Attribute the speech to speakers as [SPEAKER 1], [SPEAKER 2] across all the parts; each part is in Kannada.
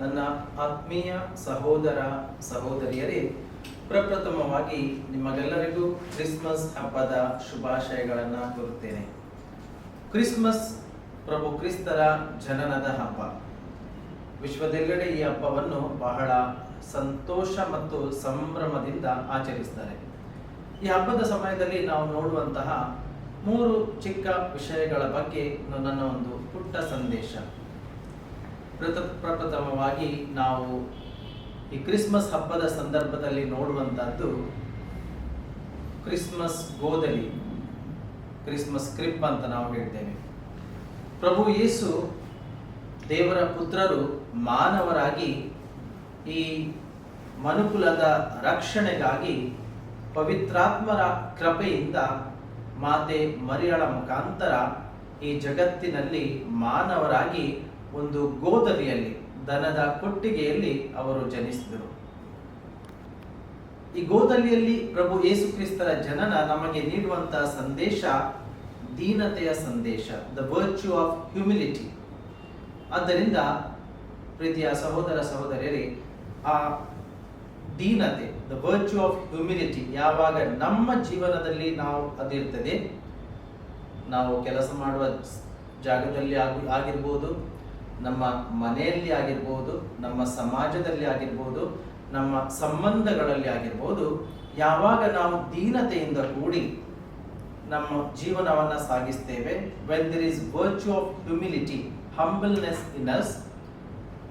[SPEAKER 1] ನನ್ನ ಆತ್ಮೀಯ ಸಹೋದರ ಸಹೋದರಿಯರೇ, ಪ್ರಪ್ರಥಮವಾಗಿ ನಿಮಗೆಲ್ಲರಿಗೂ ಕ್ರಿಸ್ಮಸ್ ಹಬ್ಬದ ಶುಭಾಶಯಗಳನ್ನು ಕೋರುತ್ತೇನೆ. ಕ್ರಿಸ್ಮಸ್ ಪ್ರಭು ಕ್ರಿಸ್ತರ ಜನನದ ಹಬ್ಬ. ವಿಶ್ವದೆಲ್ಲೆಡೆ ಈ ಹಬ್ಬವನ್ನು ಬಹಳ ಸಂತೋಷ ಮತ್ತು ಸಂಭ್ರಮದಿಂದ ಆಚರಿಸ್ತಾರೆ. ಈ ಹಬ್ಬದ ಸಮಯದಲ್ಲಿ ನಾವು ನೋಡುವಂತಹ ಮೂರು ಚಿಕ್ಕ ವಿಷಯಗಳ ಬಗ್ಗೆ ನನ್ನ ಒಂದು ಪುಟ್ಟ ಸಂದೇಶ. ಪ್ರಥ ನಾವು ಈ ಕ್ರಿಸ್ಮಸ್ ಹಬ್ಬದ ಸಂದರ್ಭದಲ್ಲಿ ನೋಡುವಂತಹದ್ದು ಕ್ರಿಸ್ಮಸ್ ಗೋದಲಿ ಕ್ರಿಸ್ಮಸ್ ಕ್ರಿಪ್ ಅಂತ ನಾವು ಹೇಳ್ತೇವೆ. ಪ್ರಭು ಯೇಸು ದೇವರ ಪುತ್ರರು ಮಾನವರಾಗಿ ಈ ಮನುಕುಲದ ರಕ್ಷಣೆಗಾಗಿ ಪವಿತ್ರಾತ್ಮರ ಕೃಪೆಯಿಂದ ಮಾತೆ ಮರಿಯಳ ಮುಖಾಂತರ ಈ ಜಗತ್ತಿನಲ್ಲಿ ಮಾನವರಾಗಿ ಒಂದು ಗೋದರಿಯಲ್ಲಿ ದನದ ಕೊಟ್ಟಿಗೆಯಲ್ಲಿ ಅವರು ಜನಿಸಿದರು. ಈ ಗೋದಲಿಯಲ್ಲಿ ಪ್ರಭು ಯೇಸು ಕ್ರಿಸ್ತರ ಜನನ ನಮಗೆ ನೀಡುವಂತಹ ಸಂದೇಶ, ದೀನತೆಯ ಸಂದೇಶ ದ ವರ್ಚ್ಯೂ ಆಫ್ ಹ್ಯೂಮಿಲಿಟಿ ಆದ್ದರಿಂದ ಪ್ರೀತಿಯ ಸಹೋದರ ಸಹೋದರಿಯರೇ, ಆ ದೀನತೆ ದ ವರ್ಚ್ಯೂ ಆಫ್ ಹ್ಯೂಮಿಲಿಟಿ ಯಾವಾಗ ನಮ್ಮ ಜೀವನದಲ್ಲಿ ನಾವು ಅದಿರ್ತದೆ, ನಾವು ಕೆಲಸ ಮಾಡುವ ಜಾಗದಲ್ಲಿ ಆಗಿ, ಆಗಿರ್ಬೋದು ನಮ್ಮ ಮನೆಯಲ್ಲಿ ಆಗಿರ್ಬೋದು, ನಮ್ಮ ಸಮಾಜದಲ್ಲಿ ಆಗಿರ್ಬೋದು, ನಮ್ಮ ಸಂಬಂಧಗಳಲ್ಲಿ ಆಗಿರ್ಬೋದು, ಯಾವಾಗ ನಾವು ದೀನತೆಯಿಂದ ಕೂಡಿ ನಮ್ಮ ಜೀವನವನ್ನು ಸಾಗಿಸ್ತೇವೆ when there is virtue of humility humbleness in us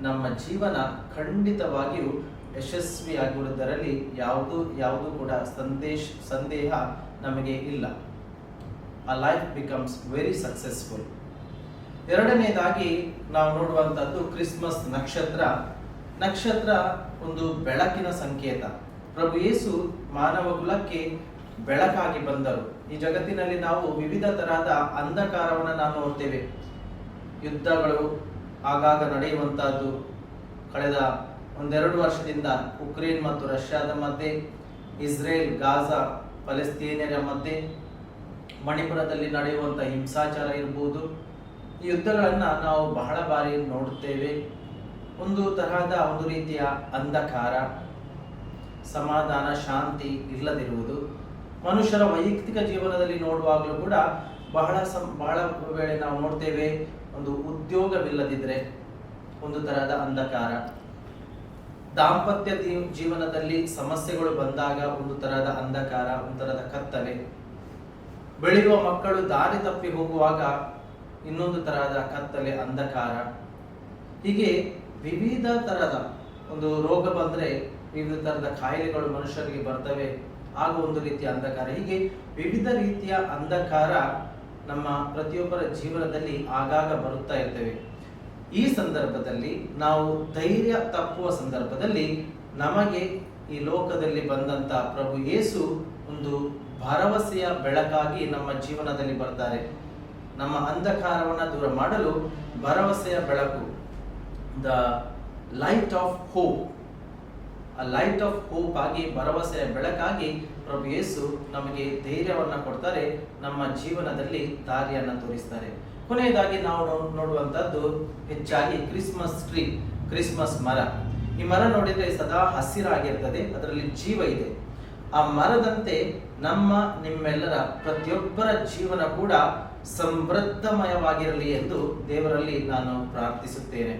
[SPEAKER 1] ನಮ್ಮ ಜೀವನ ಖಂಡಿತವಾಗಿಯೂ ಯಶಸ್ವಿಯಾಗಿರುವುದರಲ್ಲಿ ಯಾವುದು ಯಾವುದು ಕೂಡ ಸಂದೇಶ, ಸಂದೇಹ ನಮಗೆ ಇಲ್ಲ. ಆ ಲೈಫ್ ಬಿಕಮ್ಸ್ ವೆರಿ ಸಕ್ಸಸ್ಫುಲ್ ಎರಡನೇದಾಗಿ ನಾವು ನೋಡುವಂಥದ್ದು ಕ್ರಿಸ್ಮಸ್ ನಕ್ಷತ್ರ. ನಕ್ಷತ್ರ ಒಂದು ಬೆಳಕಿನ ಸಂಕೇತ. ಪ್ರಭು ಯೇಸು ಮಾನವ ಕುಲಕ್ಕೆ ಬೆಳಕಾಗಿ ಬಂದರು. ಈ ಜಗತ್ತಿನಲ್ಲಿ ನಾವು ವಿವಿಧ ತರಹದ ಅಂಧಕಾರವನ್ನು ನಾವು ನೋಡ್ತೇವೆ. ಯುದ್ಧಗಳು ಆಗಾಗ ನಡೆಯುವಂತಹದ್ದು ಕಳೆದ ಒಂದೆರಡು ವರ್ಷದಿಂದ ಉಕ್ರೇನ್ ಮತ್ತು ರಷ್ಯಾದ ಮಧ್ಯೆ, ಇಸ್ರೇಲ್, ಗಾಜಾ, ಫಲಸ್ತೀನಿಯರ ಮಧ್ಯೆ, ಮಣಿಪುರದಲ್ಲಿ ನಡೆಯುವಂಥ ಹಿಂಸಾಚಾರ ಇರ್ಬೋದು. ಈ ಯುದ್ಧಗಳನ್ನು ನಾವು ಬಹಳ ಬಾರಿ ನೋಡುತ್ತೇವೆ. ಒಂದು ತರಹದ ಒಂದು ರೀತಿಯ ಅಂಧಕಾರ, ಸಮಾಧಾನ, ಶಾಂತಿ ಇಲ್ಲದಿರುವುದು. ಮನುಷ್ಯರ ವೈಯಕ್ತಿಕ ಜೀವನದಲ್ಲಿ ನೋಡುವಾಗಲೂ ಕೂಡ ಬಹಳ ಸಂ, ಬಹಳ ವೇಳೆ ನಾವು ನೋಡ್ತೇವೆ, ಒಂದು ಉದ್ಯೋಗವಿಲ್ಲದಿದ್ದರೆ ಒಂದು ತರಹದ ಅಂಧಕಾರ. ದಾಂಪತ್ಯ ಜೀವನದಲ್ಲಿ ಸಮಸ್ಯೆಗಳು ಬಂದಾಗ ಒಂದು ತರಹದ ಅಂಧಕಾರ, ಒಂದು ತರಹದ ಕತ್ತಲೆ ಬೆಳೆಯುವ ಮಕ್ಕಳು ದಾರಿ ತಪ್ಪಿ ಹೋಗುವಾಗ ಇನ್ನೊಂದು ತರಹದ ಕತ್ತಲೆ, ಅಂಧಕಾರ. ಹೀಗೆ ವಿವಿಧ ತರಹದ ಒಂದು ರೋಗ ಬಂದರೆ ವಿವಿಧ ತರಹದ ಕಾಯಿಲೆಗಳು ಮನುಷ್ಯರಿಗೆ ಬರ್ತವೆ. ಆಗ ಒಂದು ರೀತಿಯ ಅಂಧಕಾರ. ಹೀಗೆ ವಿವಿಧ ರೀತಿಯ ಅಂಧಕಾರ ನಮ್ಮ ಪ್ರತಿಯೊಬ್ಬರ ಜೀವನದಲ್ಲಿ ಆಗಾಗ ಬರುತ್ತಾ ಇರ್ತೇವೆ. ಈ ಸಂದರ್ಭದಲ್ಲಿ ನಾವು ಧೈರ್ಯ ತಪ್ಪುವ ಸಂದರ್ಭದಲ್ಲಿ ನಮಗೆ ಈ ಲೋಕದಲ್ಲಿ ಬಂದಂತ ಪ್ರಭು ಯೇಸು ಒಂದು ಭರವಸೆಯ ಬೆಳಕಾಗಿ ನಮ್ಮ ಜೀವನದಲ್ಲಿ ಬರ್ತಾರೆ. ನಮ್ಮ ಅಂಧಕಾರವನ್ನು ದೂರ ಮಾಡಲು ಭರವಸೆಯ ಬೆಳಕು ದ ಲೈಟ್ ಆಫ್ ಹೋಪ್ ಆ ಲೈಟ್ ಆಫ್ ಹೋಪ್ ಆಗಿ, ಭರವಸೆಯ ಬೆಳಕಾಗಿ ಪ್ರಭು ಯೇಸು ನಮಗೆ ಧೈರ್ಯವನ್ನು ಕೊಡ್ತಾರೆ, ನಮ್ಮ ಜೀವನದಲ್ಲಿ ದಾರಿಯನ್ನು ತೋರಿಸ್ತಾರೆ. ಕೊನೆಯದಾಗಿ ನಾವು ನೋಡುವಂಥದ್ದು ಹೆಚ್ಚಾಗಿ ಕ್ರಿಸ್ಮಸ್ ಟ್ರೀ, ಕ್ರಿಸ್ಮಸ್ ಮರ. ಈ ಮರ ನೋಡಿದರೆ ಸದಾ ಹಸಿರಾಗಿರ್ತದೆ, ಅದರಲ್ಲಿ ಜೀವ ಇದೆ. ಆ ಮರದಂತೆ ನಮ್ಮ ನಿಮ್ಮೆಲ್ಲರ ಪ್ರತಿಯೊಬ್ಬರ ಜೀವನ ಕೂಡ ಸಮೃದ್ಧಮಯವಾಗಿರಲಿ ಎಂದು ದೇವರಲ್ಲಿ ನಾನು ಪ್ರಾರ್ಥಿಸುತ್ತೇನೆ.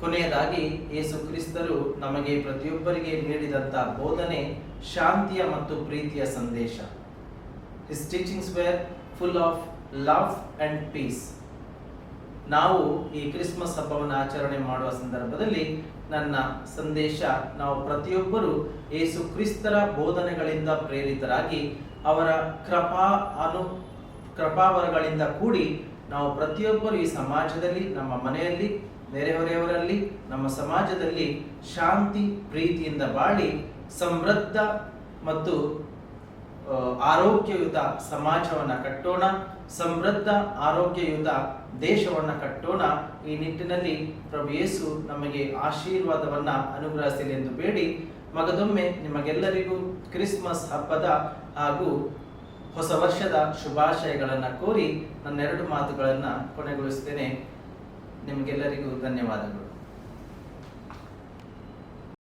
[SPEAKER 1] ಕೊನೆಯದಾಗಿ, ಯೇಸು ಕ್ರಿಸ್ತರು ನಮಗೆ ಪ್ರತಿಯೊಬ್ಬರಿಗೆ ನೀಡಿದಂತ ಬೋಧನೆ, ಶಾಂತಿಯ ಮತ್ತು ಪ್ರೀತಿಯ ಸಂದೇಶ. His teachings were full of love and peace ನಾವು ಈ ಕ್ರಿಸ್ಮಸ್ ಹಬ್ಬವನ್ನು ಆಚರಣೆ ಮಾಡುವ ಸಂದರ್ಭದಲ್ಲಿ ನನ್ನ ಸಂದೇಶ, ನಾವು ಪ್ರತಿಯೊಬ್ಬರು ಯೇಸು ಕ್ರಿಸ್ತರ ಬೋಧನೆಗಳಿಂದ ಪ್ರೇರಿತರಾಗಿ ಅವರ ಕೃಪಾ ಅನು ಕೃಪಾವರಗಳಿಂದ ಕೂಡಿ ನಾವು ಪ್ರತಿಯೊಬ್ಬರು ಈ ಸಮಾಜದಲ್ಲಿ, ನಮ್ಮ ಮನೆಯಲ್ಲಿ, ನೆರೆಹೊರೆಯವರಲ್ಲಿ, ನಮ್ಮ ಸಮಾಜದಲ್ಲಿ ಶಾಂತಿ, ಪ್ರೀತಿಯಿಂದ ಬಾಳಿ ಸಮೃದ್ಧ ಮತ್ತು ಆರೋಗ್ಯಯುತ ಸಮಾಜವನ್ನ ಕಟ್ಟೋಣ, ಸಮೃದ್ಧ, ಆರೋಗ್ಯಯುತ ದೇಶವನ್ನ ಕಟ್ಟೋಣ. ಈ ನಿಟ್ಟಿನಲ್ಲಿ ಪ್ರಭು ಯೇಸು ನಮಗೆ ಆಶೀರ್ವಾದವನ್ನ ಅನುಗ್ರಹಿಸಲಿ ಎಂದು ಬೇಡಿ. ಮಗದೊಮ್ಮೆ ನಿಮಗೆಲ್ಲರಿಗೂ ಕ್ರಿಸ್ಮಸ್ ಹಬ್ಬದ ಹಾಗೂ ಹೊಸ ವರ್ಷದ ಶುಭಾಶಯಗಳನ್ನು ಕೋರಿ ನನ್ನೆರಡು ಮಾತುಗಳನ್ನು ಕೊನೆಗೊಳಿಸ್ತೇನೆ. ನಿಮಗೆಲ್ಲರಿಗೂ ಧನ್ಯವಾದಗಳು.